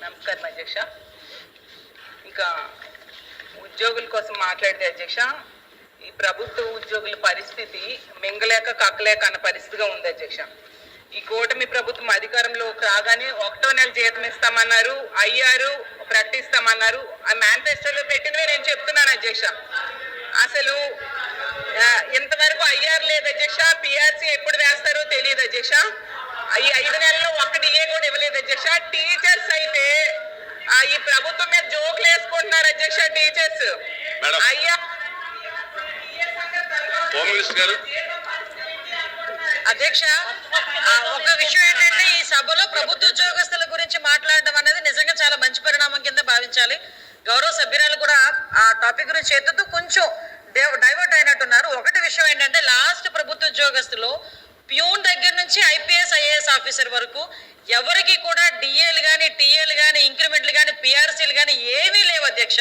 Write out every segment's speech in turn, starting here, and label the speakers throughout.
Speaker 1: నమస్కారం అధ్యక్ష. ఇంకా ఉద్యోగుల కోసం మాట్లాడితే అధ్యక్ష ఈ ప్రభుత్వ ఉద్యోగుల పరిస్థితి మింగలేక కక్కలేక అన్న పరిస్థితిగా ఉంది అధ్యక్ష. ఈ కూటమి ప్రభుత్వం అధికారంలోకి రాగానే ఒకటో నెల జీతం ఇస్తామన్నారు అయ్యారు ప్రకటిస్తామన్నారు. ఆ మేనిఫెస్టోలో పెట్టినవే నేను చెప్తున్నాను అధ్యక్ష. అసలు ఇంతవరకు అయ్యారు లేదు అధ్యక్ష పిఆర్సీ ఎప్పుడు వేస్తారో తెలియదు అధ్యక్ష. ఈ ఐదు నెలల్లో ఒక్క ఏ కూడా ఇవ్వలేదు అధ్యక్ష టీచర్స్ అయితే ఆ, ఈ ప్రభుత్వం మీద జోకులు వేసుకుంటున్నారు అధ్యక్ష టీచర్స్. అయ్యా.
Speaker 2: అధ్యక్ష ఒక విషయం ఏంటంటే ఈ సభలో ప్రభుత్వ ఉద్యోగస్తుల గురించి మాట్లాడడం అనేది నిజంగా చాలా మంచి పరిణామం కింద భావించాలి. గౌరవ సభ్యురాలు కూడా ఆ టాపిక్ గురించి ఎత్తుతూ కొంచెం డైవర్ట్ అయినట్టున్నారు. ఒకటి విషయం ఏంటంటే లాస్ట్ ప్రభుత్వ ఉద్యోగస్తులు ప్యూన్ దగ్గర నుంచి ఐపీఎస్ ఐఏఎస్ ఆఫీసర్ వరకు ఎవరికి కూడా డిఏలు కానీ టీఏలు కానీ ఇంక్రిమెంట్లు కానీ పిఆర్సీలు కానీ ఏమీ అధ్యక్ష.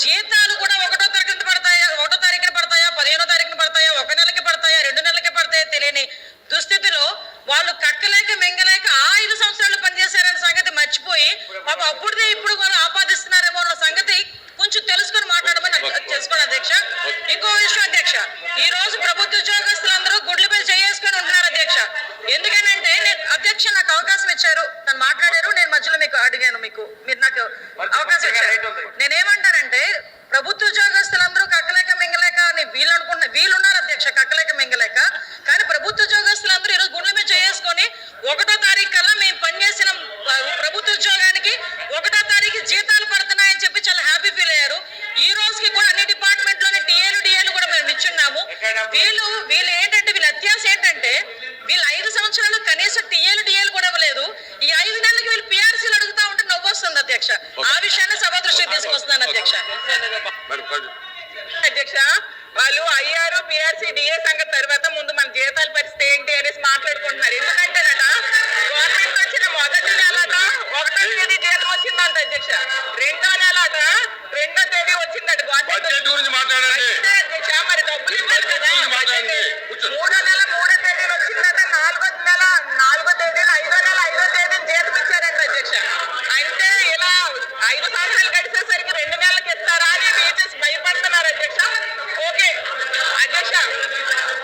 Speaker 2: జీతాలు కూడా ఒకటో తరగతి పడతాయా ఒకటో తారీఖున పడతాయా పదిహేనో తారీఖున పడతాయా ఒక నెలకి పడతాయా రెండు నెలలకి పడతాయా తెలియని దుస్థితిలో వాళ్ళు కక్కలేక మింగలేక ఆ ఐదు సంవత్సరాలు పనిచేశారన్న సంగతి మర్చిపోయి పాప అప్పుడుదే ఇప్పుడు కూడా ఆపాదిస్తున్నారేమో అన్న సంగతి కొంచెం తెలుసుకొని మాట్లాడమని తెలుసుకోండి అధ్యక్ష. ఇంకో విషయం అధ్యక్ష ఈ రోజు ప్రభుత్వ ఉద్యోగస్తులందరూ గుడ్ల మీద చేసుకొని ఉంటున్నారు అధ్యక్ష. ఎందుకనంటే అధ్యక్ష నాకు అవకాశం ఇచ్చారు. తను మాట్లాడారు. నేను మధ్యలో మీకు అడిగాను మీకు. మీరు నాకు అవకాశం ఇచ్చారు. నేనేమంటానంటే ప్రభుత్వ ఉద్యోగస్తులందరూ కక్కలేక మింగలేక అని వీళ్ళు అనుకుంటున్న వీళ్ళు ఉన్నారు అధ్యక్ష కక్కలేక మింగలేక. కానీ ప్రభుత్వ ఉద్యోగస్తులందరూ ఈరోజు గుండెల మీద చేసుకొని ఒకటో తారీఖు కల్లా మేము పనిచేసిన ప్రభుత్వ ఉద్యోగానికి ఒకటో తారీఖు జీతాలు పడుతున్నాయని చెప్పి చాలా హ్యాపీ ఫీల్ అయ్యారు. ఈ రోజుకి కూడా అన్ని డిపార్ట్మెంట్లోని టీఏలు డిఏలు కూడా మేము ఇచ్చున్నాము వీళ్ళు వీళ్ళు ఏంటంటే వీళ్ళ అత్యాస ఏంటంటే వీళ్ళు ఐదు సంవత్సరాలు కనీసం టీఏలు అధ్యక్ష. ఆ విషయాన్ని సభ దృష్టికి తీసుకొస్తున్నాను అధ్యక్ష. అధ్యక్ష వాళ్ళు ఐఆర్ పిఆర్సీ డిఏ సంగతి తర్వాత ముందు మన జీతాల పరిస్థితి ఏంటి అనేసి మాట్లాడుకుంటున్నారు.
Speaker 3: ఎందుకంటే ఎందుకంటేనట గవర్నమెంట్ వచ్చిన మొదటి నెలట ఒకటో తేదీ జీతం వచ్చిందంట
Speaker 1: అధ్యక్ష. రెండో నెలట రెండో తేదీ వచ్చిందట గవర్నమెంట్ గురించి మాట్లాడండి. Yeah.